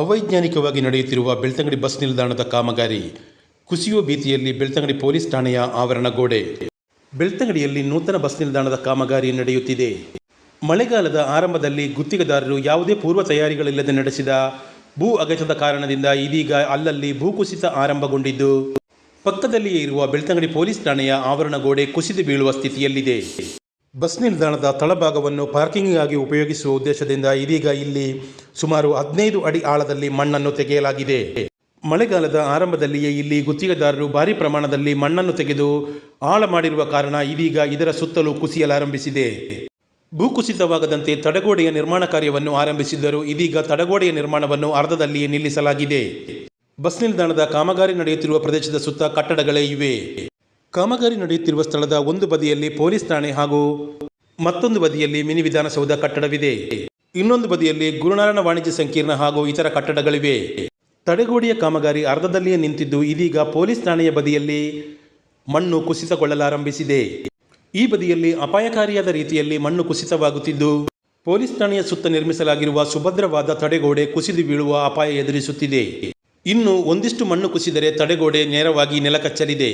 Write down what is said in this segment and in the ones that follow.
ಅವೈಜ್ಞಾನಿಕವಾಗಿ ನಡೆಯುತ್ತಿರುವ ಬೆಳ್ತಂಗಡಿ ಬಸ್ ನಿಲ್ದಾಣದ ಕಾಮಗಾರಿ ಕುಸಿಯುವ ಭೀತಿಯಲ್ಲಿ ಬೆಳ್ತಂಗಡಿ ಪೊಲೀಸ್ ಠಾಣೆಯ ಆವರಣ ಗೋಡೆ ಬೆಳ್ತಂಗಡಿಯಲ್ಲಿ ನೂತನ ಬಸ್ ನಿಲ್ದಾಣದ ಕಾಮಗಾರಿ ನಡೆಯುತ್ತಿದೆ. ಮಳೆಗಾಲದ ಆರಂಭದಲ್ಲಿ ಗುತ್ತಿಗೆದಾರರು ಯಾವುದೇ ಪೂರ್ವ ತಯಾರಿಗಳಿಲ್ಲದೆ ನಡೆಸಿದ ಭೂ ಅಗತ್ಯದ ಕಾರಣದಿಂದ ಇದೀಗ ಅಲ್ಲಲ್ಲಿ ಭೂಕುಸಿತ ಆರಂಭಗೊಂಡಿದ್ದು, ಪಕ್ಕದಲ್ಲಿಯೇ ಇರುವ ಬೆಳ್ತಂಗಡಿ ಪೊಲೀಸ್ ಠಾಣೆಯ ಆವರಣ ಗೋಡೆ ಕುಸಿದು ಬೀಳುವ ಸ್ಥಿತಿಯಲ್ಲಿದೆ. ಬಸ್ ನಿಲ್ದಾಣದ ತಳಭಾಗವನ್ನು ಪಾರ್ಕಿಂಗ್ಗಾಗಿ ಉಪಯೋಗಿಸುವ ಉದ್ದೇಶದಿಂದ ಇದೀಗ ಇಲ್ಲಿ ಸುಮಾರು ಹದಿನೈದು ಅಡಿ ಆಳದಲ್ಲಿ ಮಣ್ಣನ್ನು ತೆಗೆಯಲಾಗಿದೆ. ಮಳೆಗಾಲದ ಆರಂಭದಲ್ಲಿಯೇ ಇಲ್ಲಿ ಗುತ್ತಿಗೆದಾರರು ಭಾರಿ ಪ್ರಮಾಣದಲ್ಲಿ ಮಣ್ಣನ್ನು ತೆಗೆದು ಆಳ ಮಾಡಿರುವ ಕಾರಣ ಇದೀಗ ಇದರ ಸುತ್ತಲೂ ಕುಸಿಯಲಾರಂಭಿಸಿದೆ ಭೂಕುಸಿತವಾಗದಂತೆ ತಡೆಗೋಡೆಯ ನಿರ್ಮಾಣ ಕಾರ್ಯವನ್ನು ಆರಂಭಿಸಿದ್ದರು ಇದೀಗ ತಡೆಗೋಡೆಯ ನಿರ್ಮಾಣವನ್ನು ಅರ್ಧದಲ್ಲಿಯೇ ನಿಲ್ಲಿಸಲಾಗಿದೆ. ಬಸ್ ನಿಲ್ದಾಣದ ಕಾಮಗಾರಿ ನಡೆಯುತ್ತಿರುವ ಪ್ರದೇಶದ ಸುತ್ತ ಕಟ್ಟಡಗಳೇ ಇವೆ. ಕಾಮಗಾರಿ ನಡೆಯುತ್ತಿರುವ ಸ್ಥಳದ ಒಂದು ಬದಿಯಲ್ಲಿ ಪೊಲೀಸ್ ಠಾಣೆ ಹಾಗೂ ಮತ್ತೊಂದು ಬದಿಯಲ್ಲಿ ಮಿನಿ ವಿಧಾನಸೌಧ ಕಟ್ಟಡವಿದೆ. ಇನ್ನೊಂದು ಬದಿಯಲ್ಲಿ ಗುರುನಾರಾಯಣ ವಾಣಿಜ್ಯ ಸಂಕೀರ್ಣ ಹಾಗೂ ಇತರ ಕಟ್ಟಡಗಳಿವೆ. ತಡೆಗೋಡೆಯ ಕಾಮಗಾರಿ ಅರ್ಧದಲ್ಲಿಯೇ ನಿಂತಿದ್ದು ಇದೀಗ ಪೊಲೀಸ್ ಠಾಣೆಯ ಬದಿಯಲ್ಲಿ ಮಣ್ಣು ಕುಸಿತಗೊಳ್ಳಲಾರಂಭಿಸಿದೆ. ಈ ಬದಿಯಲ್ಲಿ ಅಪಾಯಕಾರಿಯಾದ ರೀತಿಯಲ್ಲಿ ಮಣ್ಣು ಕುಸಿತವಾಗುತ್ತಿದ್ದು, ಪೊಲೀಸ್ ಠಾಣೆಯ ಸುತ್ತ ನಿರ್ಮಿಸಲಾಗಿರುವ ಸುಭದ್ರವಾದ ತಡೆಗೋಡೆ ಕುಸಿದು ಬೀಳುವ ಅಪಾಯ ಎದುರಿಸುತ್ತಿದೆ. ಇನ್ನು ಒಂದಿಷ್ಟು ಮಣ್ಣು ಕುಸಿದರೆ ತಡೆಗೋಡೆ ನೇರವಾಗಿ ನೆಲಕಚ್ಚಲಿದೆ.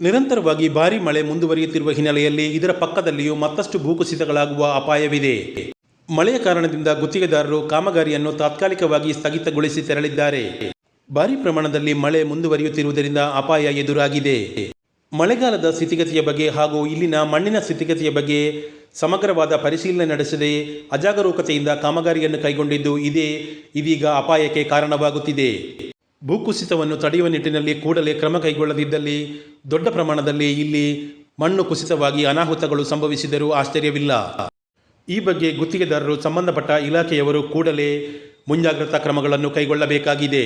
ನಿರಂತರವಾಗಿ ಭಾರಿ ಮಳೆ ಮುಂದುವರಿಯುತ್ತಿರುವ ಹಿನ್ನೆಲೆಯಲ್ಲಿ ಇದರ ಪಕ್ಕದಲ್ಲಿಯೂ ಮತ್ತಷ್ಟು ಭೂಕುಸಿತಗಳಾಗುವ ಅಪಾಯವಿದೆ. ಮಳೆಯ ಕಾರಣದಿಂದ ಗುತ್ತಿಗೆದಾರರು ಕಾಮಗಾರಿಯನ್ನು ತಾತ್ಕಾಲಿಕವಾಗಿ ಸ್ಥಗಿತಗೊಳಿಸಿ ತೆರಳಿದ್ದಾರೆ. ಭಾರೀ ಪ್ರಮಾಣದಲ್ಲಿ ಮಳೆ ಮುಂದುವರಿಯುತ್ತಿರುವುದರಿಂದ ಅಪಾಯ ಎದುರಾಗಿದೆ. ಮಳೆಗಾಲದ ಸ್ಥಿತಿಗತಿಯ ಬಗ್ಗೆ ಹಾಗೂ ಇಲ್ಲಿನ ಮಣ್ಣಿನ ಸ್ಥಿತಿಗತಿಯ ಬಗ್ಗೆ ಸಮಗ್ರವಾದ ಪರಿಶೀಲನೆ ನಡೆಸದೆ ಅಜಾಗರೂಕತೆಯಿಂದ ಕಾಮಗಾರಿಯನ್ನು ಕೈಗೊಂಡಿದ್ದು ಇದೇ ಇದೀಗ ಅಪಾಯಕ್ಕೆ ಕಾರಣವಾಗುತ್ತಿದೆ. ಭೂಕುಸಿತವನ್ನು ತಡೆಯುವ ನಿಟ್ಟಿನಲ್ಲಿ ಕೂಡಲೇ ಕ್ರಮ ಕೈಗೊಳ್ಳದಿದ್ದಲ್ಲಿ, ದೊಡ್ಡ ಪ್ರಮಾಣದಲ್ಲಿ ಇಲ್ಲಿ ಮಣ್ಣು ಕುಸಿತವಾಗಿ ಅನಾಹುತಗಳು ಸಂಭವಿಸಿದರೂ ಆಶ್ಚರ್ಯವಿಲ್ಲ. ಈ ಬಗ್ಗೆ ಗುತ್ತಿಗೆದಾರರು ಸಂಬಂಧಪಟ್ಟ ಇಲಾಖೆಯವರು ಕೂಡಲೇ ಮುಂಜಾಗ್ರತಾ ಕ್ರಮಗಳನ್ನು ಕೈಗೊಳ್ಳಬೇಕಾಗಿದೆ.